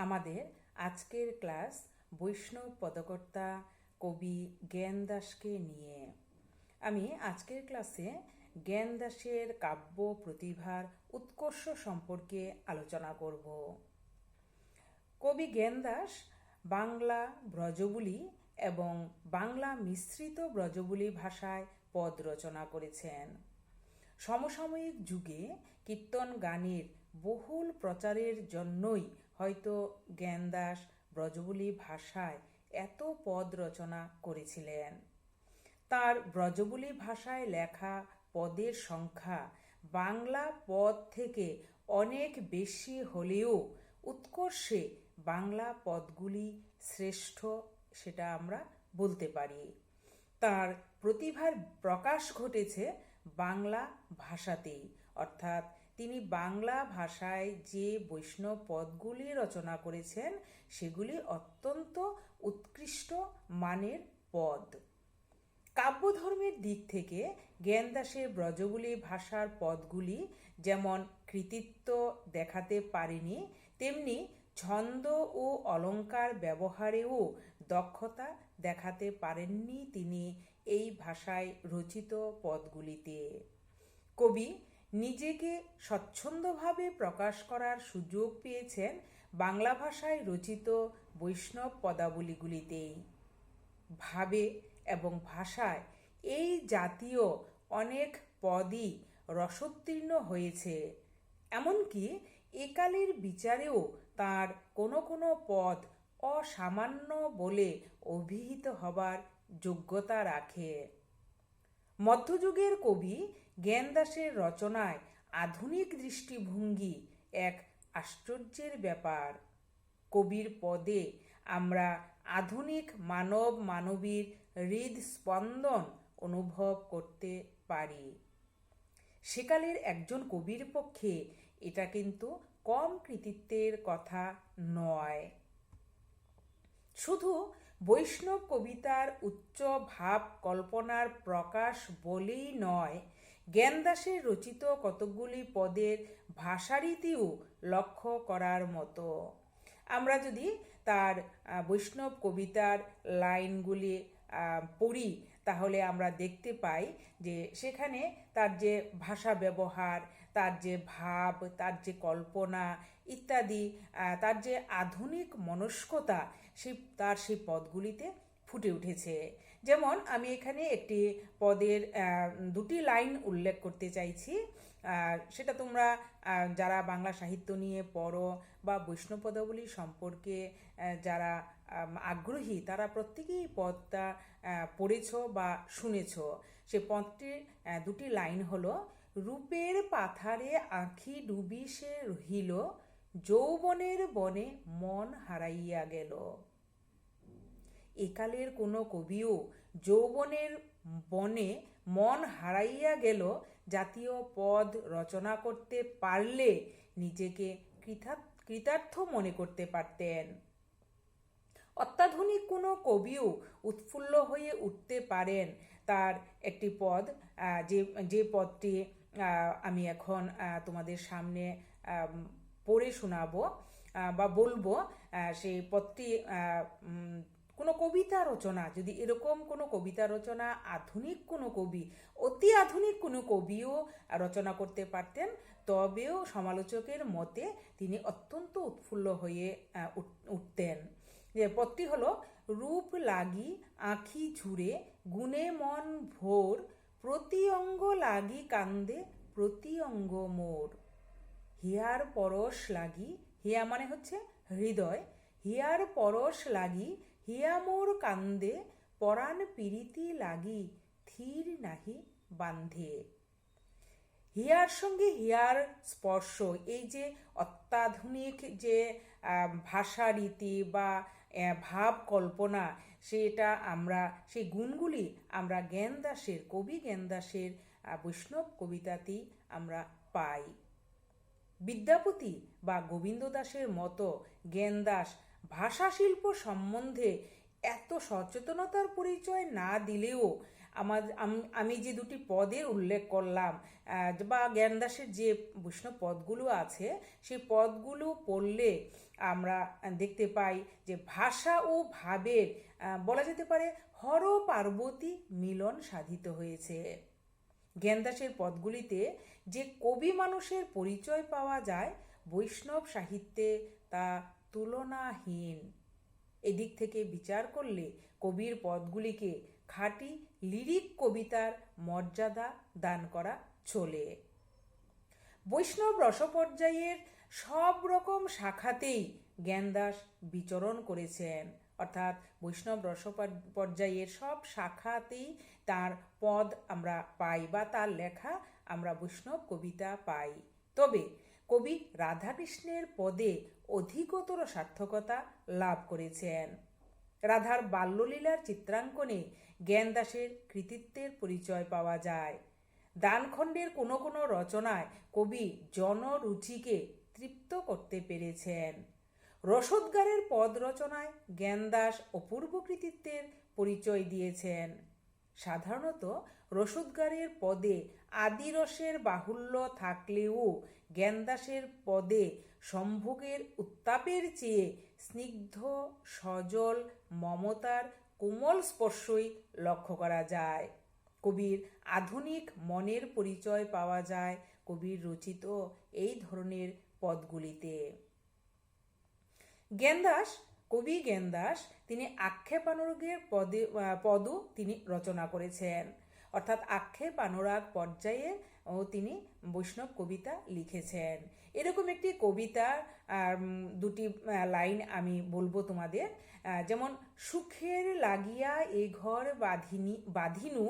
আমাদের আজকের ক্লাস বৈষ্ণব পদকর্তা কবি জ্ঞান দাসকে নিয়ে। আমি আজকের ক্লাসে জ্ঞান দাসের কাব্য প্রতিভার উৎকর্ষ সম্পর্কে আলোচনা করব। কবি জ্ঞান দাস বাংলা ব্রজবুলি এবং বাংলা মিশ্রিত ব্রজবুলি ভাষায় পদ রচনা করেছেন। সমসাময়িক যুগে কীর্তন গানের বহুল প্রচারের জন্যই হয়তো জ্ঞানদাস ব্রজবুলি ভাষায় এত পদ রচনা করেছিলেন। তার ব্রজবুলি ভাষায় লেখা পদের সংখ্যা বাংলা পদ থেকে অনেক বেশি হলেও উৎকর্ষে বাংলা পদগুলি শ্রেষ্ঠ সেটা আমরা বলতে পারি। তার প্রতিভার প্রকাশ ঘটেছে বাংলা ভাষাতেই, অর্থাৎ তিনি বাংলা ভাষায় যে বৈষ্ণব পদগুলি রচনা করেছেন, সেগুলি অত্যন্ত উৎকৃষ্ট মানের পদ। কাব্যধর্মের দিক থেকে জ্ঞানদাসের ব্রজবুলি ভাষার পদগুলি যেমন কৃতিত্ব দেখাতে পারেনি, তেমনি ছন্দ ও অলঙ্কার ব্যবহারেও দক্ষতা দেখাতে পারেননি তিনি এই ভাষায় রচিত পদগুলিতে। কবি নিজেকে স্বচ্ছন্দভাবে প্রকাশ করার সুযোগ পেয়েছেন বাংলা ভাষায় রচিত বৈষ্ণব পদাবলীগুলিতেই। ভাবে এবং ভাষায় এই জাতীয় অনেক পদই রসোত্তীর্ণ হয়েছে। এমনকি একালের বিচারেও তার কোনো কোনো পদ অসামান্য বলে অভিহিত হবার যোগ্যতা রাখে। মধ্যযুগের কবি জ্ঞানদাসের রচনায় আধুনিক দৃষ্টিভঙ্গি এক আশ্চর্যের ব্যাপার। কবির পদে আমরা আধুনিক মানব মানবীর হৃদস্পন্দন অনুভব করতে পারি। সেকালের একজন কবির পক্ষে এটা কিন্তু কম কৃতিত্বের কথা নয়। শুধু বৈষ্ণব কবিতার উচ্চ ভাব কল্পনার প্রকাশ বলেই নয় জ্ঞানদাসের রচিত কতকগুলি পদের ভাষারীতিও লক্ষ্য করার মতো। আমরা যদি তার বৈষ্ণব কবিতার লাইনগুলি পড়ি, তাহলে আমরা দেখতে পাই যে সেখানে তার যে ভাষা ব্যবহার, তার যে ভাব, তার যে কল্পনা ইত্যাদি তার যে আধুনিক মনস্কতা সেই তার সেই পদগুলিতে ফুটে উঠেছে। যেমন আমি এখানে একটি পদের দুটি লাইন উল্লেখ করতে চাইছি। সেটা তোমরা যারা বাংলা সাহিত্য নিয়ে পড়ো বা বৈষ্ণব পদাবলী সম্পর্কে যারা আগ্রহী, তারা প্রত্যেকেই পদটা পড়েছ বা শুনেছ। সে পদটির দুটি লাইন হলো, রূপের পাথারে আঁখি ডুবি সে রহিল, যৌবনের বনে মন হারাইয়া গেল। একালের কোনো কবিও যৌবনের বনে মন হারাইয়া গেল, জাতীয় পদ রচনা করতে পারলে নিজেকে কৃতার্থ মনে করতে পারতেন। অত্যাধুনিক কোনো কবিও উৎফুল্ল হয়ে উঠতে পারেন। তার একটি পদ যে যে পদটি আমি এখন তোমাদের সামনে পড়ে শোনাবো বা বলব সেই পদটি কোনো কবিতা রচনা, যদি এরকম কোনো কবিতা রচনা, আধুনিক কোনো কবি, অতি আধুনিক কোনো কবিও রচনা করতে পারতেন, তবেও সমালোচকের মতে তিনি অত্যন্ত উৎফুল্ল হয়ে উঠতেন। যে পদটি হলো, রূপ লাগি আঁখি ঝুড়ে, গুণে মন ভোর, প্রতি অঙ্গ লাগি কান্দে, প্রতি অঙ্গ মোর। হিয়ার পরশ লাগি, হিয়া মানে হচ্ছে হৃদয়, হিয়ার পরশ লাগি হিয়া মোর কান্দে, পরাণ পীড়িতি লাগি থির নাহি বান্ধে। হিয়ার সঙ্গে হিয়ার স্পর্শ, এই যে অত্যাধুনিক যে ভাষা রীতি বা ভাব কল্পনা, সেটা আমরা, সেই গুণগুলি আমরা জ্ঞান দাসের, কবি জ্ঞান দাসের বৈষ্ণব কবিতাতেই আমরা পাই। বিদ্যাপতি বা গোবিন্দ দাসের মতো জ্ঞান দাস ভাষা শিল্প সম্বন্ধে এত সচেতনতার পরিচয় না দিলেও আমার, আমি যে দুটি পদের উল্লেখ করলাম বা জ্ঞানদাসের যে বৈষ্ণব পদগুলো আছে সেই পদগুলো পড়লে আমরা দেখতে পাই যে ভাষা ও ভাবের বলা যেতে পারে হর পার্বতী মিলন সাধিত হয়েছে। জ্ঞানদাসের পদগুলিতে যে কবি মানুষের পরিচয় পাওয়া যায়, বৈষ্ণব সাহিত্যে তা তুলনাহীন। এদিক থেকে বিচার করলে কবির পদগুলিকে খাঁটি লিরিক কবিতার মর্যাদা দান করা চলে। বৈষ্ণব রসপর্যায়ের সব রকম শাখাতেই জ্ঞানদাস বিচরণ করেছেন। অর্থাৎ বৈষ্ণব রস পর্যায়ের সব শাখাতেই তার পদ আমরা পাই বা তার লেখা আমরা বৈষ্ণব কবিতা পাই। তবে কবি রাধাকৃষ্ণের পদে অধিকতর সার্থকতা লাভ করেছেন। রাধার বাল্যলীলার চিত্রাঙ্কনে জ্ঞানদাসের কৃতিত্বের পরিচয় পাওয়া যায়। দানখণ্ডের কোনো কোনো রচনায় কবি জনরুচিকে তৃপ্ত করতে পেরেছেন। রসদগারের পদ রচনায় জ্ঞানদাস অপূর্ব কৃতিত্বের পরিচয় দিয়েছেন। সাধারণত রসদগারের পদে আদিরসের বাহুল্য থাকলেও জ্ঞানদাসের পদে সম্ভোগের উত্তাপের চেয়ে স্নিগ্ধ, সজল, মমতার কোমল স্পর্শই লক্ষ্য করা যায়। কবির আধুনিক মনের পরিচয় পাওয়া যায় কবির রচিত এই ধরনের পদগুলিতে। জ্ঞানদাস কবি জ্ঞানদাস তিনি আক্ষেপ আক্ষেপানুরাগের পদে পদও তিনি রচনা করেছেন। অর্থাৎ আক্ষেপানুরাগ পর্যায়ে ও তিনি বৈষ্ণব কবিতা লিখেছেন। এরকম একটি কবিতা দুটি লাইন আমি বলব তোমাদের। যেমন, সুখের লাগিয়া এ ঘর বাঁধিনি, বাঁধিনু,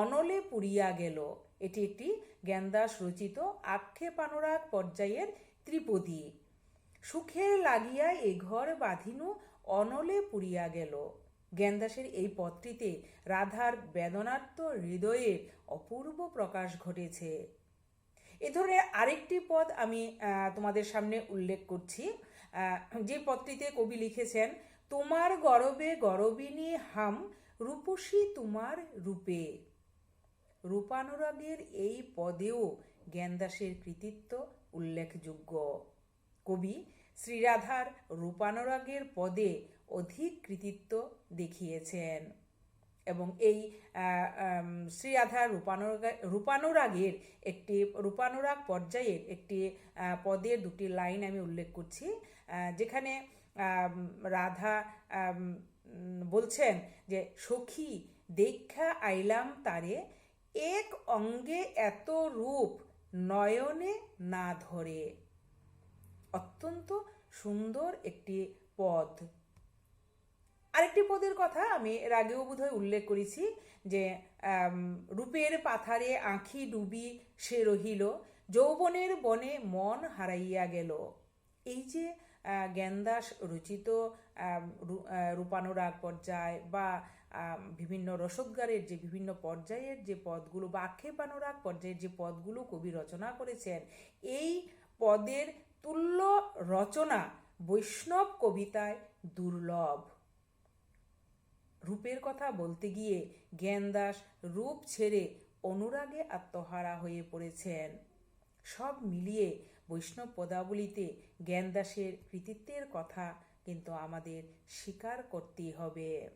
অনলে পুড়িয়া গেল। এটি একটি জ্ঞানদাস রচিত আক্ষেপানুরাগ পর্যায়ের ত্রিপদী। সুখের লাগিয়া এ ঘর বাঁধিনু, অনলে পুড়িয়া গেল। জ্ঞানদাসের এই পদটিতে রাধার বেদনার্ত হৃদয়ের অপূর্ব প্রকাশ ঘটেছে। এ ধরনের আরেকটি পদ আমি তোমাদের সামনে উল্লেখ করছি। যে পদটিতে কবি লিখেছেন, তোমার গরবে গরবিনী হাম, রূপসী তোমার রূপে। রূপানুরাগের এই পদেও জ্ঞানদাসের কৃতিত্ব উল্লেখযোগ্য। কবি শ্রীরাধার রূপানুরাগের পদে অধিক কৃতিত্ব দেখিয়েছেন। এবং এই শ্রীরাধার রূপানুরাগ, রূপানুরাগের একটি, রূপানুরাগ পর্যায়ের একটি পদের দুটি লাইন আমি উল্লেখ করছি যেখানে রাধা বলছেন যে, সখী দেখা আইলাম তারে, এক অঙ্গে এত রূপ নয়নে না ধরে। অত্যন্ত সুন্দর একটি পদ। আরেকটি পদের কথা আমি এর আগেও বোধহয় উল্লেখ করেছি যে রূপের পাথারে আঁখি ডুবি সে রহিল, যৌবনের বনে মন হারাইয়া গেল। এই যে জ্ঞানদাস রচিত রূপানুরাগ পর্যায় বা বিভিন্ন রসদগারের যে বিভিন্ন পর্যায়ের যে পদগুলো বা আক্ষেপানুরাগ পর্যায়ের যে পদগুলো কবি রচনা করেছেন, এই পদের তুল্য রচনা বৈষ্ণব কবিতায় দুর্লভ। রূপের কথা বলতে গিয়ে জ্ঞানদাস রূপ ছেড়ে অনুরাগে আত্মহারা হয়ে পড়েছেন। সব মিলিয়ে বৈষ্ণব পদাবলিতে জ্ঞানদাসের কৃতিত্বের কথা কিন্তু আমাদের স্বীকার করতেই হবে।